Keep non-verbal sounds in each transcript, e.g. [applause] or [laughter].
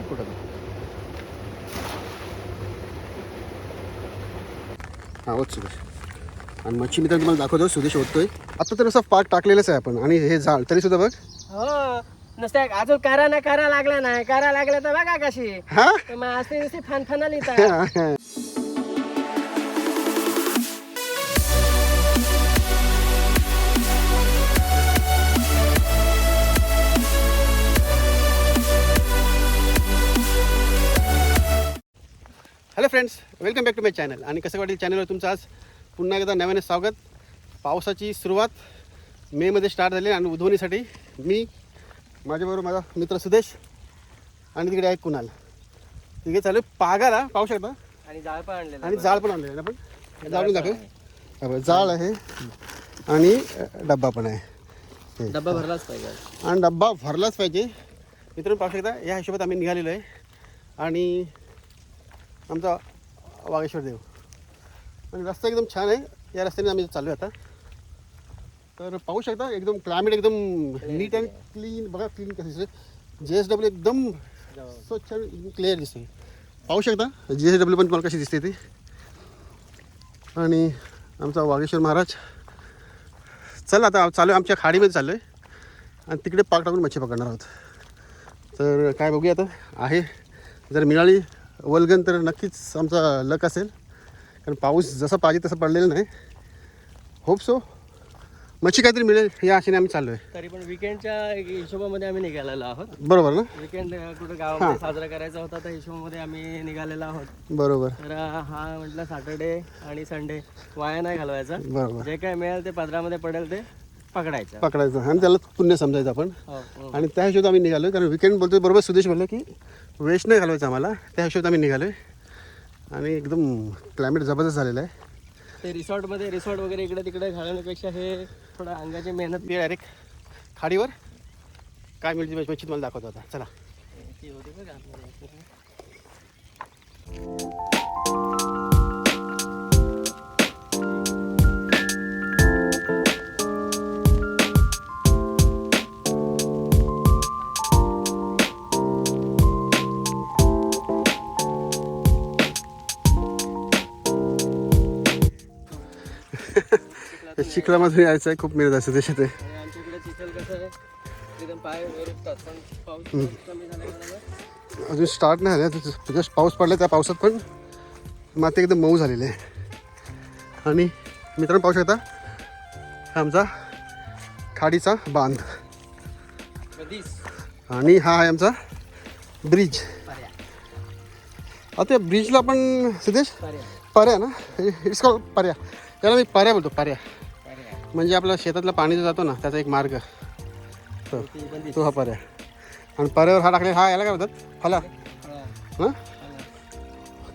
कुठं हा होत आणि मच्छी मित्र तुम्हाला दाखवतो सुदेश होतोय आता तर असं पाक टाकलेलंच आहे आपण. आणि हे जाळ तरी सुद्धा बघ. हो नुसतं अजून करा ना करा लागला नाही. करा लागला तर बघा कशी. हा? तर मग असते नुसती फनफना लिहिता friends welcome back to my channel आणि कसं वाटेल चॅनलवर तुमचं आज पुन्हा एकदा नव्याने स्वागत. पावसाची सुरुवात मेमध्ये स्टार्ट झाली आणि उधवणीसाठी मी माझ्याबरोबर माझा मित्र सुदेश आणि तिकडे आहे कुणाल. तिकडे चालू आहे. पागाला पाहू शकता? आणि जाळ पण आणलेला आणि जाळ पण आणलेलं आहे आपण जाळून दाखव. हा जाळ आहे. आणि डब्बा पण आहे. डब्बा भरलाच पाहिजे. आणि डब्बा भरलाच पाहिजे. मित्रांनो पाहू शकता या हिशोबात आम्ही निघालेलो आहे. आणि आमचा वागेश्वर देव. आणि रस्ता एकदम छान आहे. या रस्त्याने आम्ही चाललो आहे आता. तर पाहू शकता एकदम क्लायमेट एकदम नीट अँड क्लीन बघा क्लीन कसं दिसतं जे एस डब्ल्यू एकदम स्वच्छ क्लिअर दिसते पाहू शकता जी एस डब्ल्यू पण तुम्हाला कशी दिसते ती. आणि आमचा वागेश्वर महाराज. चला आता चालू आहे आमच्या खाडीमध्ये चाललो आहे आणि तिकडे पाक टाकून मच्छी पकडणार आहोत. तर काय बघूया आता. आहे. जर मिळाली वल्गन तर नक्कीच आमचा लक असेल. कारण पाऊस जसा पाहिजे तसं पडलेलं नाही. होप सो मच्छी काहीतरी मिळेल या आशेने आम्ही चाललो आहे तरी पण विकेंडच्या हिशोबामध्ये आम्ही निघालेलो आहोत. बरोबर ना? विकेंड कुठं गावामध्ये साजरा करायचा होता त्या हिशोबामध्ये आम्ही निघालेलो आहोत. बरोबर. तर हा म्हटलं सॅटर्डे आणि संडे वाया नाही घालवायचा. बरोबर. जे काय मिळेल ते पदरामध्ये पडेल ते. पकडायचं. पकडायचं. आणि त्याला पुण्य समजायचं आपण. हो, हो. आणि त्या हिशोबात आम्ही निघालो कारण विकेंड बोलतो बरोबर सुदेश बोलले की वेस्ट नाही घालवायचं आम्हाला. त्या हिशोबात आम्ही निघालो आणि एकदम क्लायमेट जबरदस्त झालेलं आहे. ते रिसॉर्टमध्ये रिसॉर्ट वगैरे इकडे तिकडे घालण्यापेक्षा हे थोडं अंगाची मेहनत ते डायरेक्ट खाडीवर? काय मिळते मच्छी तुम्हाला दाखवतो आता. चला. आपल्याला. चिखलामधून यायचं आहे खूप मिळत असते त्याच्यात. झाल्यामुळे अजून स्टार्ट नाही झालं जस्ट पाऊस पडला त्या पावसात पण माती एकदम मऊ झालेली आहे. आणि मित्रांनो पाहू शकता हा आमचा खाडीचा बांध. आणि हा आहे आमचा ब्रिज. आता ब्रिजला पण सिद्धेश? पर्या. ना? इट्स कॉल पर्या. त्याला मी पर्या बोलतो पर्या. म्हणजे आपला शेतातला पाणी जो जातो ना त्याचा एक मार्ग. तो तो हा पर्याय. आणि पर्यावर हा टाकले हा याला काय म्हणतात फला हां?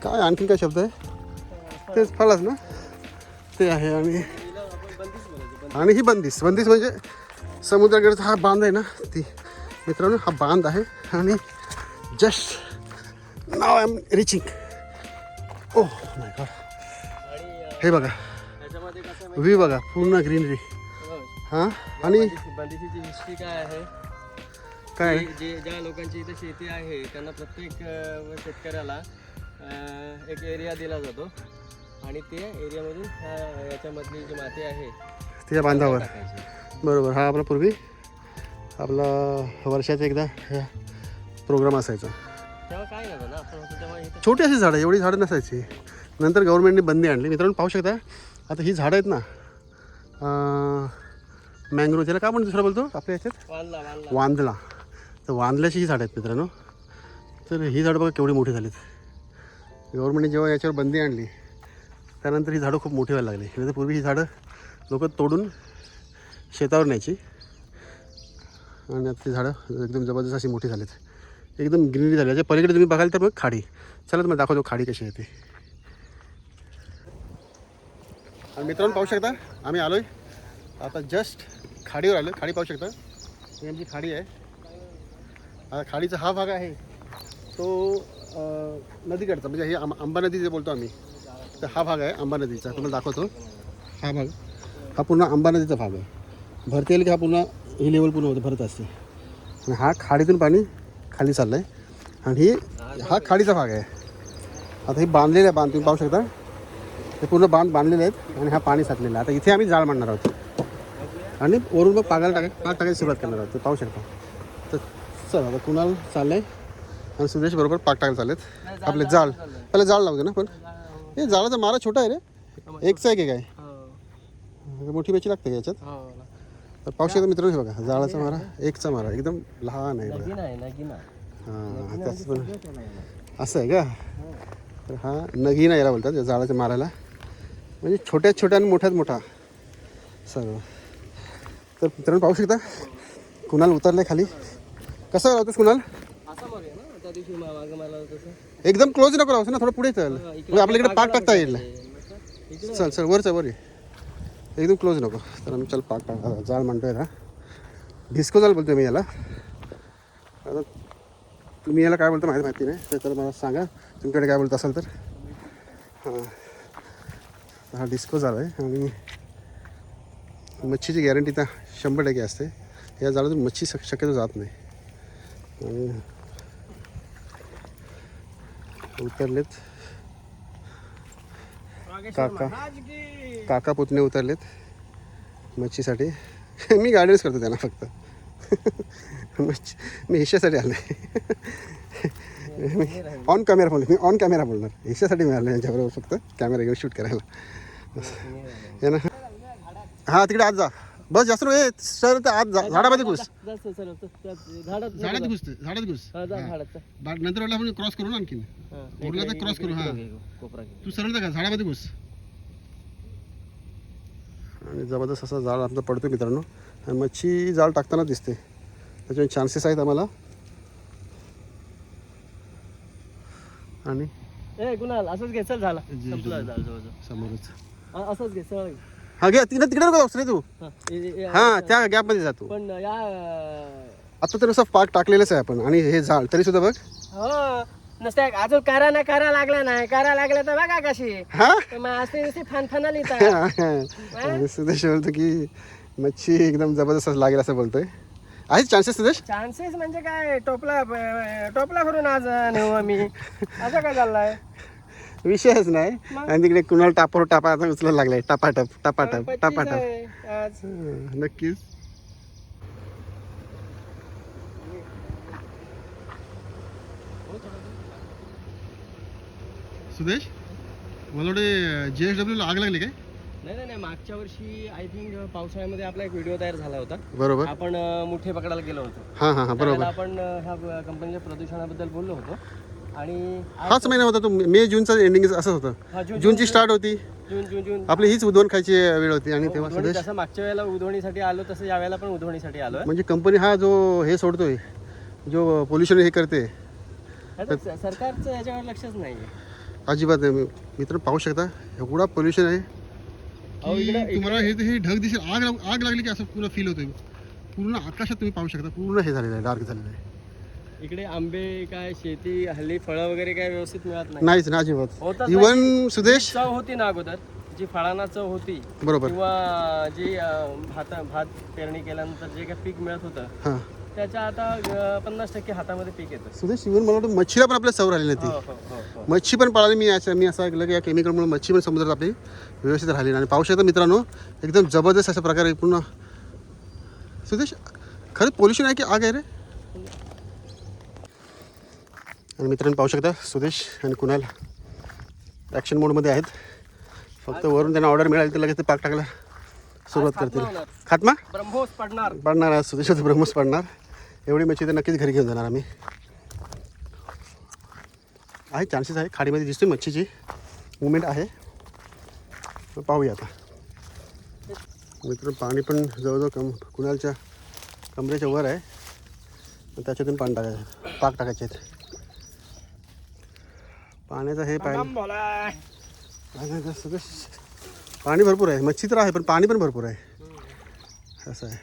काय आणखीन काय शब्द आहे? तेच फलाच ना? ते आहे आणि आणि ही बंदिस. बंदिस म्हणजे समुद्राकडचा हा बांध आहे ना ती मित्रांनो हा बांध आहे आणि just now I am reaching. Oh my god हे बघा. व्ह्यू बघा पूर्ण ग्रीनरी हां? आणि? बंदिशीची हिस्ट्री काय आहे? काय? जे ज्या लोकांची इथे शेती आहे त्यांना प्रत्येक अं, शेतकऱ्याला अं, एक एरिया दिला जातो. आणि ते एरियामधून याच्यामधली जी माती आहे त्या बांधावर. टाकायची. बरोबर. हा आपला पूर्वी आपला वर्षाचा एकदा प्रोग्राम असायचा. तेव्हा काय नव्हतं ना आपण होतो तेव्हा इथं छोटी अशी झाडं एवढी झाडं नसायची. नंतर गव्हर्नमेंटने बंदी आणली. मित्रांनो पाहू शकता? आता ही झाडं आहेत ना. मँग्रोव त्याला काय म्हणतो दुसरा बोलतो? आपल्या याच्यात? वांदला वांदला. वांदला. तर वांदल्याची ही झाडं आहेत मित्रांनो. तर ही झाडं बघा केवढी मोठी झालीत. गव्हर्नमेंटने जेव्हा याच्यावर बंदी आणली त्यानंतर ही झाडं खूप मोठी व्हायला लागली. नाही तर पूर्वी ही झाडं लोक तोडून शेतावर न्यायची. आणि आता ती झाडं एकदम जबरदस्त अशी मोठी झालीत. एकदम ग्रीनरी झाली. याच्या पलीकडे तुम्ही बघाल तर मग खाडी. चला तुम्हाला दाखवतो खाडी कशी आहे ती. आणि मित्रांनो पाहू शकता आम्ही आलोय. आता जस्ट खाडीवर आलो खाडी पाहू शकता. ही आमची खाडी आहे. आता खाडीचा हा भाग आहे. तो नदीकडचा म्हणजे हे आंब आंबा नदी जे बोलतो आम्ही तर हा भाग आहे आंबा नदीचा. तुम्हाला दाखवतो. हा भाग हा पूर्ण आंबा नदीचा भाग आहे. भरती आली की हा पुन्हा ही लेवल पूर्ण होतं भरत असते. आणि हा खाडीतून पाणी खाली चाललं आहे आणि हा खाडीचा भाग आहे. आता हे बांधलेलं आहे बांध तुम्ही पाहू शकता. हे पूर्ण बांध बांधलेले आहेत आणि हा पाणी साठलेलं आहे. आता इथे आम्ही जाळ मांडणार आहोत. आणि वरून मग पागायला टाकाय पाक टाकायला सुरुवात करणार आहोत. ते पाहू शकता. तर चल आता कुणाल चाललंय? आणि सुदेश बरोबर पाक टाकायला चाललेत. आपले जाळ. पहिले जाळ लावते ना पण हे जाळाचा मारा छोटा आहे रे. एकचा एक एक आहे हो मोठी बेची लागते का याच्यात? हो तर पाहू शकता मित्रांनो हे बघा जाळाचा मारा एकचा मारा. एकदम लहान आहे बघा. आहे हां त्याच पण असं आहे का? तर हा नगीना याला बोलतात या जाळाच्या मारायला. म्हणजे छोट्यात छोट्या आणि मोठ्यात मोठा. सगळं तर मित्रांनो पाहू शकता कुणाल उतरले खाली. कसं लावतोस कुणाल? मग मागं एकदम क्लोज नको लावतो ना थोडं पुढे चल. म्हणजे आपल्या इकडे पाक टाकता येईल. चल चल वर चल वर. एकदम क्लोज नको. तर आम्ही चल पाक टाक जाळ म्हणतोय ना. डिस्को जाळ बोलतोय मी याला. आता तुम्ही याला काय बोलता माहिती माहिती नाही. तर तर मला सांगा. तुमच्याकडे काय बोलत असाल तर. हां. हा डिस्को झाला आहे आणि मच्छीची गॅरंटी तर शंभर टक्के असते. या झाडातून मच्छी शक शक्यतो जात नाही. आणि उतरलेत. काका काका पुतणे उतरलेत मच्छीसाठी. [laughs] मी गार्डन्स करतो त्यांना फक्त. [laughs] मच्छी मी हिश्यासाठी आलो ऑन [laughs] कॅमेरा बोलतो मी ऑन कॅमेरा बोलणार. हिश्यासाठी मी आलो यांच्याबरोबर फक्त. कॅमेरा घेऊन शूट करायला. हे ना हां तिकडे आज जा. बस जास्त ए सर तर आज जा. झाडामध्ये घुस. जास्त सर झाडात झाडात घुस झाडात घुस. हा जा झाडात बा- नंतर आपण क्रॉस करू ना आणखीन. उरला तर क्रॉस करू हां. कोपरा घे. तू सरळ का? झाडामध्ये घुस. आणि जबरदस्त असा जाळ आपला पडतो मित्रांनो. आणि मच्छी जाळ टाकताना दिसते. त्याच्यामुळे चान्सेस आहेत आम्हाला. आणि? ए कुणाल असंच घे चल झाला. संपलं झालं जवळजवळ. समोरच. असंच घे सरळ घे. हा घे तिकडे तिकडे नको जाऊस रे तू. हा, हा त्या गॅपमध्ये जातो पण या आता तर असं पाक टाकलेलंच आहे आपण. आणि हे जाळ तरी सुद्धा बघ. हो नुसतं अजून करा ना करा लागला नाही. करा लागला तर बघा कशी. हा? तर मग असते नुसती फनफना लिहिता आणि सुदेश बोलतो की मच्छी एकदम जबरदस्त लागेल असं बोलतोय. आहे चान्सेस सुदेश? चान्सेस म्हणजे काय? टोपला टोपला भरून आज नेऊ आम्ही. असं काय चाललंय? विषयच नाही? आणि तिकडे कुणाला टापावर टापा आता उचलायला लागलाय. टापाटप टापाटप टापाटप. नक्कीच. सुदेश मला जे एस डब्ल्यूला आग लागली काय? नाही नाही नाही. मागच्या वर्षी आय थिंक पावसाळ्यामध्ये आपला एक व्हिडिओ तयार झाला होता. बरोबर. आपण मुठे पकडायला गेलो होतो. हां हां हां बरोबर. आपण ह्या कंपनीच्या प्रदूषणाबद्दल बोललो होतो. आणि हाच महिना होता तो. मे जूनचा एंडिंग असंच होतं. जून जूनची स्टार्ट होती. जून जून जून. आपली हीच उद्वण खायची वेळ होती आणि तेव्हा उधवणी सुदेश जसं मागच्या वेळेला उधवणीसाठी आलो तसं यावेळेला पण उधवणीसाठी आलोय. म्हणजे कंपनी हा जो हे सोडतोय जो पोल्युशन हे करते आता स- सरकारचं याच्यावर लक्षच नाही अजिबात नाही. मित्र पाहू शकता एवढा पोल्युशन आहे अहो, की तुम्हाला हे हे ढग दिसेल आग लाग- आग लागली की असं पूर्ण फील होतोय. पूर्ण आकाशात तुम्ही पाहू शकता. पूर्ण हे झालेलं आहे डार्क झालेलं आहे. इकडे आंबे काय शेती हल्ली फळं वगैरे काय व्यवस्थित मिळत नाही. नाहीच ना अजिबात. होतच इवन सुदेश? चव होती ना अगोदर. जी फळांना चव होती. बरोबर. किंवा जी अं, भात भात पेरणी केल्यानंतर जे काही पीक मिळत होतं हां. त्याच्या आता पन्नास टक्के हातामध्ये पीक येतं. सुदेश इवन मला वाटतं मच्छीला पण आपल्या सव राहिली हो नाही हो हो हो ती मच्छी पण पाळाली मी असं मी असं ऐकलं की या केमिकलमुळे मच्छी पण समुद्रात आपली व्यवस्थित राहिली नाही. आणि शकता मित्रांनो एकदम जबरदस्त अशा प्रकारे पूर्ण. सुदेश खरंच पोल्युशन आहे की आग आहे रे? आणि मित्रांनो पाहू शकता सुदेश आणि कुणाल ॲक्शन मोडमध्ये आहेत. फक्त वरून त्यांना ऑर्डर मिळाली तर लगेच ते पाक टाकायला सुरुवात करतील. खात्मा ब्रह्मोस पडणार. पडणार आज सुदेश होतं ब्रह्मच पडणार. एवढी मच्छी तर नक्कीच घरी घेऊन जाणार आम्ही. आहे चान्सेस आहे. खाडीमध्ये दिसतोय मच्छीची. मुवमेंट आहे. पाहूया आता. मित्र पाणी पण जवळजवळ कम कुणालच्या कमरेच्या वर आहे. त्याच्यातून पाणी टाकायचं पाक टाकायचे आहेत. पाण्याचं हे जास्त- जास्त- पाणी भरपूर आहे. मच्छी तर आहे पण पाणी पण भरपूर आहे. असं आहे.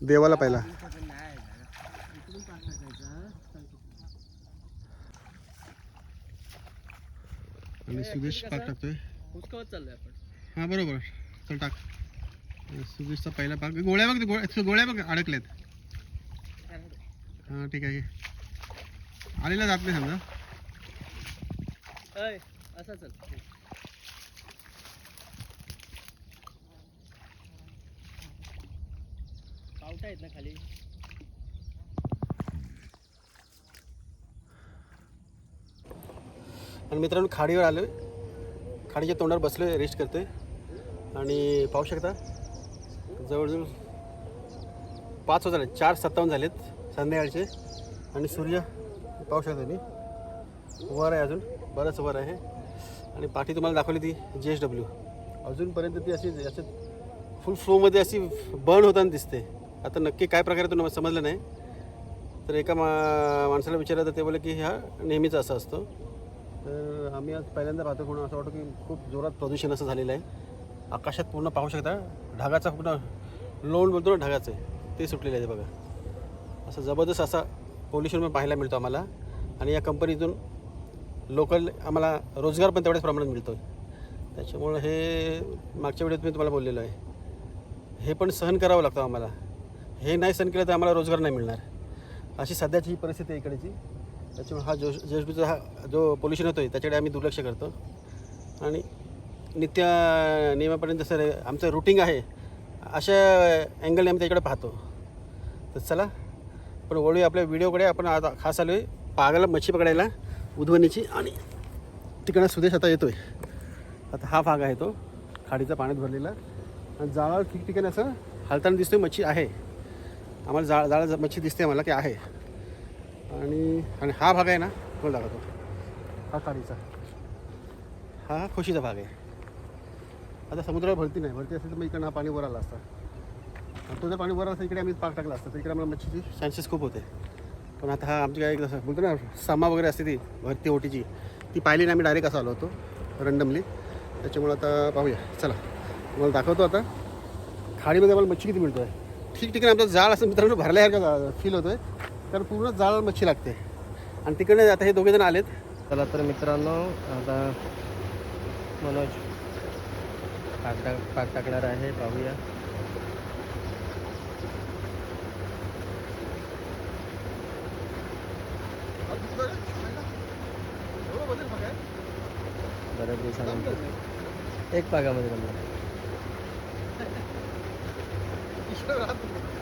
देवाला पहिला. आणि सुदेश पाक टाकतोय. हां बरोबर. चल टाक. सुदेशचा पहिला पाक गोळ्या बघ गोळ्या गोळ्या बघ अडकल्यात हां ठीक आहे आलेला जात नाही समजा. असा चल. पावटा आहेत ना खाली? आणि मित्रांनो खाडीवर आलो खाडीच्या तोंडावर बसलो रेस्ट करतोय. आणि पाहू शकता जवळजवळ पाच वाजले चार सत्तावन्न झालेत संध्याकाळचे. आणि सूर्य पाहू शकता तुम्ही वर आहे अजून बरंच वर आहे. आणि पाठी तुम्हाला दाखवली ती जी एस डब्ल्यू अजूनपर्यंत ती अशी याच्यात फुल फ्लोमध्ये अशी बर्न होताना दिसते. आता नक्की काय प्रकारे तुम्हाला समजलं नाही. तर एका मा माणसाला विचारलं तर ते बोलले की ह्या नेहमीच असं असतो. तर आम्ही आज पहिल्यांदा पाहतो कोण असं वाटतं की खूप जोरात प्रदूषण असं झालेलं आहे. आकाशात पूर्ण पाहू शकता. ढगाचा पूर्ण लोण बोलतो ना ढगाचं. ते सुटलेलं आहे बघा. असं जबरदस्त असा पोल्युशन पाहायला मिळतो आम्हाला. आणि या कंपनीतून लोकल आम्हाला रोजगार पण तेवढ्याच प्रमाणात मिळतो त्याच्यामुळं हे मागच्या वेळेत मी तुम्हाला बोललेलो आहे. हे पण सहन करावं लागतं आम्हाला. हे नाही सहन केलं तर आम्हाला रोजगार नाही मिळणार. अशी सध्याची ही परिस्थिती आहे इकडची. त्याच्यामुळे हा जो जेसबीचा हा जो पोल्युशन होतो आहे त्याच्याकडे आम्ही दुर्लक्ष करतो. आणि नित्य नियमापर्यंत जसं रे- आमचं रुटीन आहे अशा अँगलने आम्ही त्याच्याकडे पाहतो. तर चला पण वळू आपल्या व्हिडिओकडे. आपण आता खास आलो आहे पागाला मच्छी पकडायला उधवणीची. आणि तिकडं सुदेश आता येतो आहे आता हा भाग आहे तो खाडीचा पाण्यात भरलेला. आणि जाळावर ठिकठिकाणी असं हालताना दिसतोय मच्छी आहे. आम्हाला जाळ जाळा मच्छी दिसते आम्हाला की आहे. आणि आणि हा भाग आहे ना तो दाखवतो. हा खाडीचा. हा खुशीचा भाग आहे. आता समुद्रावर भरती नाही. भरती असेल तर मग इकडनं हा पाणी वर आला असता. आणि तो जर पाणी वर आला असता इकडे आम्ही पाक टाकला असता. तर इकडे आम्हाला मच्छीची चान्सेस खूप होते. पण आता हा आमची काय जसं बोलतो ना सामा वगैरे असते ती भरती ओटीची ती पाहिली ना आम्ही डायरेक्ट असं आलो होतो रंडमली त्याच्यामुळे आता पाहूया. चला तुम्हाला दाखवतो आता. खाडीमध्ये आम्हाला मच्छी किती मिळतो आहे ठिकठिकाणी आमचं जाळ असं मित्रांनो भरल्यासारखं फील होतो आहे तर पूर्ण जाळ मच्छी लागते. आणि तिकडे आता हे दोघे जण आलेत. चला तर मित्रांनो आता मनोज पाक टाक पाक टाकणार आहे पाहूया बऱ्याच दिवसानंतर एक पाकामध्ये जमलं [laughs]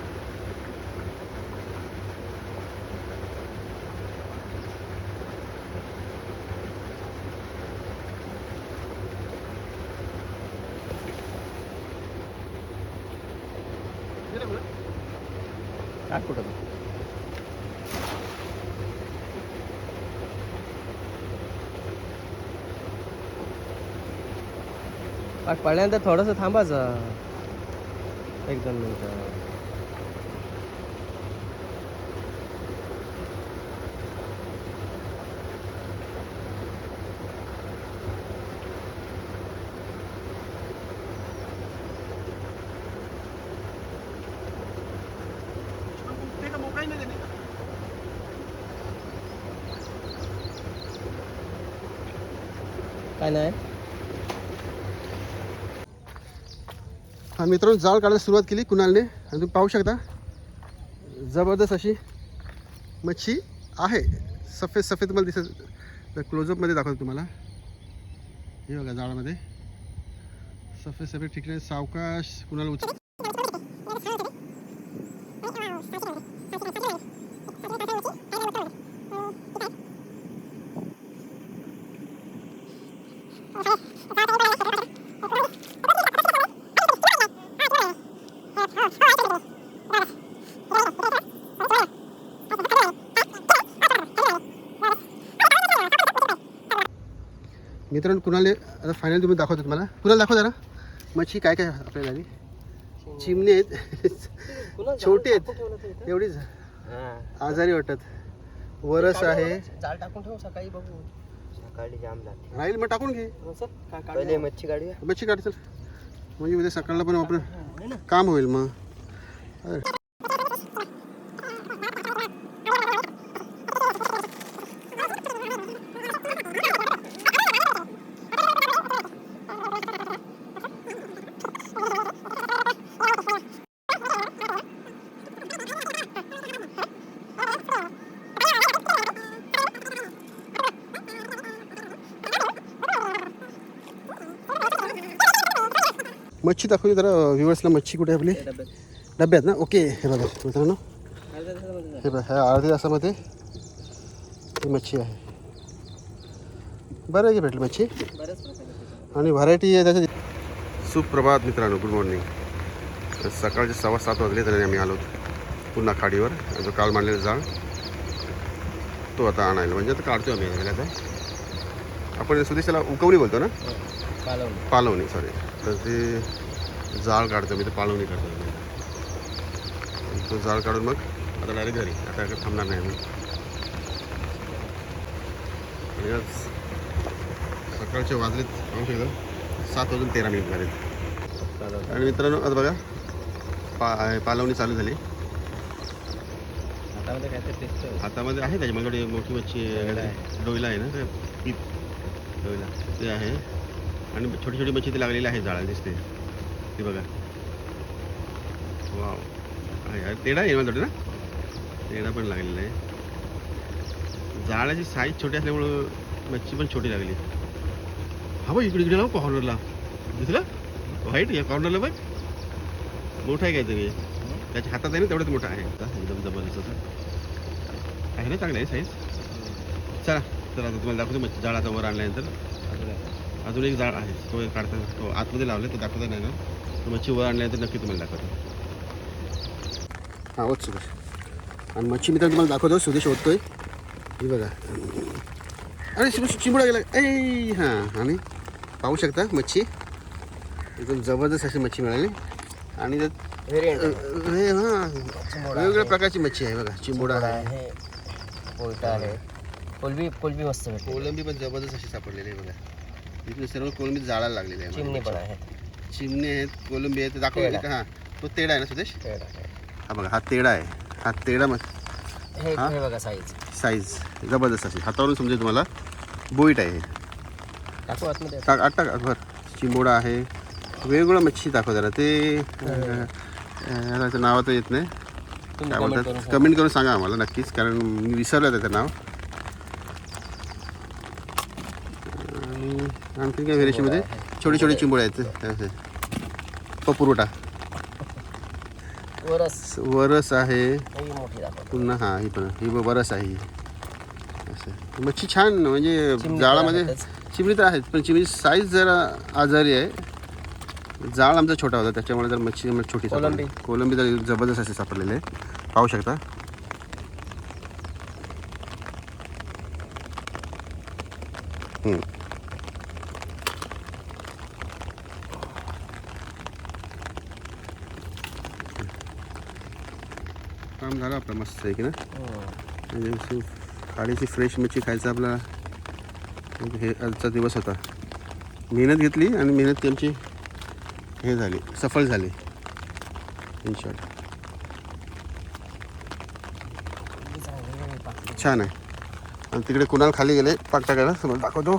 पडल्यानंतर थोडंसं थांबायचं एक दोन मिनटं. काय नाही? हा मित्रांनो जाळ काढायला सुरुवात केली कुणालने? आणि तुम्ही पाहू शकता जबरदस्त अशी मच्छी आहे. सफेद सफेद तुम्हाला दिसत क्लोजअपमध्ये दाखवतो तुम्हाला. हे बघा जाळामध्ये. सफेद सफेद ठिकाणी सावकाश कुणाला उचल मित्रांनो कुणाले आता फायनल तुम्ही दाखवतो तुम्हाला. कुणाला दाखव जरा. मच्छी काय काय आपल्याला आली चिमणी आहेत. छोटी आहेत. एवढीच आजारी वाटत. वरस आहे. जाळ टाकून ठेव सकाळी बघू. सकाळी जाम राहील मग टाकून घे. मच्छी काढूया. मच्छी काढ चल. म्हणजे उद्या सकाळला पण आपलं काम होईल मग. मच्छी दाखवली जरा व्ह्युअर्सला मच्छी कुठे आपली? डब्यात ना? ओके हे बघा मित्रांनो. हे बघा ह्या अर्ध्या तासामध्ये ही मच्छी आहे. बरं आहे की भेटली मच्छी. आणि व्हरायटी आहे त्याच्यात. सुप्रभात मित्रांनो गुड मॉर्निंग सकाळचे सव्वा सात वाजले तरी आम्ही आलो पुन्हा खाडीवर. जो काल मांडलेला जाळ तो आता आणायला. म्हणजे आता काढतो आम्ही आता. आपण सुदेशाला उकवणी बोलतो ना? हो. कालवण पालवणी सॉरी तर ते जाळ काढतो मी तर पालवणी काढतो तो जाळ काढून मग आता डायरेक्ट घरी. आता काय थांबणार नाही आम्ही आणि आज सकाळचे वाजलेत पाहू शकता? सात वाजून तेरा मिनिट झाले आणि मित्रांनो आता बघा पा पालवणी चालू झाली. हातामध्ये काहीतरी टेस्ट हातामध्ये आहे त्याची माझ्याकडे मोठी मच्छी डोईला आहे. ना ते पीप डोईला. ते आहे. आणि छोटी छोटी मच्छी ती लागलेली आहे जाळाला दिसते. ती बघा. वाव आहे. तेडा आहे माझ्याकडे ना? तेडा पण लागलेला आहे. जाळाची साईज छोटी असल्यामुळं मच्छी पण छोटी लागली. हा बघ इकडे इकडे लाव कॉर्नरला दिसलं? व्हाईट या कॉर्नरला बघ. मोठा आहे काहीतरी. त्याच्या हातात आहे ना तेवढंच मोठा आहे. आता एकदम जबरदस्त. असं. आहे ना चांगलं आहे साईज चला तर आता तुम्हाला दाखवतो मच्छी. जाळ आता वर आणल्यानंतर अजून एक जाळ आहे तो एक काढता तो आतमध्ये लावले तो दाखवता नाही ना? तो मच्छी वर आणल्यानंतर नक्की तुम्हाला दाखवतो. हां होत सुदेश आणि मच्छी मित्रांनो तुम्हाला दाखवतो सुदेश होतोय ही बघा. अरे सुदेश चिंबडा गेला ऐ हां आणि पाहू शकता मच्छी. एकदम जबरदस्त अशी मच्छी मिळाली. आणि त्यात वेगवेगळ्या. प्रकारची मच्छी आहे बघा चिंबोडा आहे. आहे पोलटा आहे. कोलबी कोलबी मस्त कोलंबी पण जबरदस्त अशी सापडलेली आहे बघा. इथून सर्व कोलंबी जाळायला लागलेली आहे चिमणी पण आहे चिमणी आहेत कोलंबी आहेत तेडा. का हां. तो तेडा आहे ना सुदेश? आहे. हा बघा हा तेडा आहे. हा तेडा मग हे हा? हे बघा साईज साईज जबरदस्त अशी हातावरून समजेल तुम्हाला. बोईट आहे हे. टाकू आतमध्ये. टाक टाक भर. चिंबोडा आहे. वेगवेगळ्या मच्छी दाखव जरा. ते अं, अं, नाव आता येत नाही. तुम्ही काय comment सांगा. कमेंट करून सांगा आम्हाला नक्कीच. कारण मी विसरलं त्याचं नाव आणि आणखी काय व्हेरिएशनमध्ये छोटे छोटे चिंबोळे आहेत. पपुरोटा वरस. वरस आहे. पुन्हा हां ही पण. ही वरस आहे ही. असं. मच्छी छान म्हणजे जाळामध्ये. चिमणी तर आहेत पण चिमणी साईज जरा आजारी आहे. जाळ आमचा छोटा होता त्याच्यामुळे जर मच्छी छोटी. कोलंबी. कोलंबी तर जबरदस्त असे सापडलेले आहे पाहू शकता. हम्म. काम झालं आपलं मस्त आहे की ना हम्म. म्हणजे खाडीची फ्रेश मच्छी खायचा आपला हे आजचा दिवस होता. मेहनत घेतली आणि मेहनत त्यांची हे झाली सफल झाली. इन शॉर्ट छान आहे. आणि तिकडे कुणाल खाली गेले पाक टाकायला दाखवतो.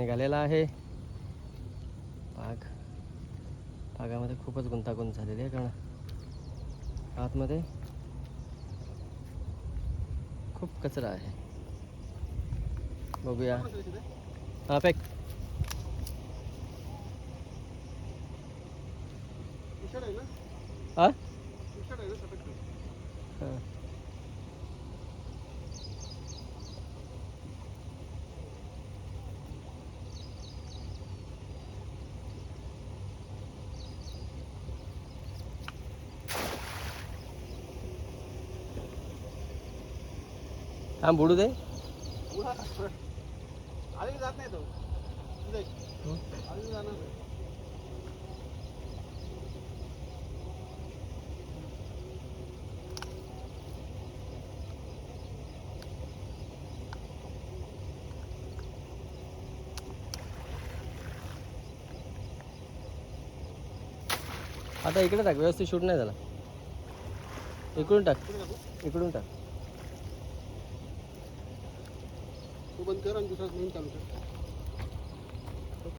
निघालेला आहे. पाक पाकामध्ये खूपच गुंतागुंत झालेली आहे कारण आतमध्ये खूप कचरा आहे. बघूया. हा पॅक. हा. हा. बुडू दे जात नाही तो आता इकडे टाक व्यवस्थित शूट नाही झाला इकडून टाक इकडून टाक तो बंद कर आणि दुसरा मोहीम चालू कर.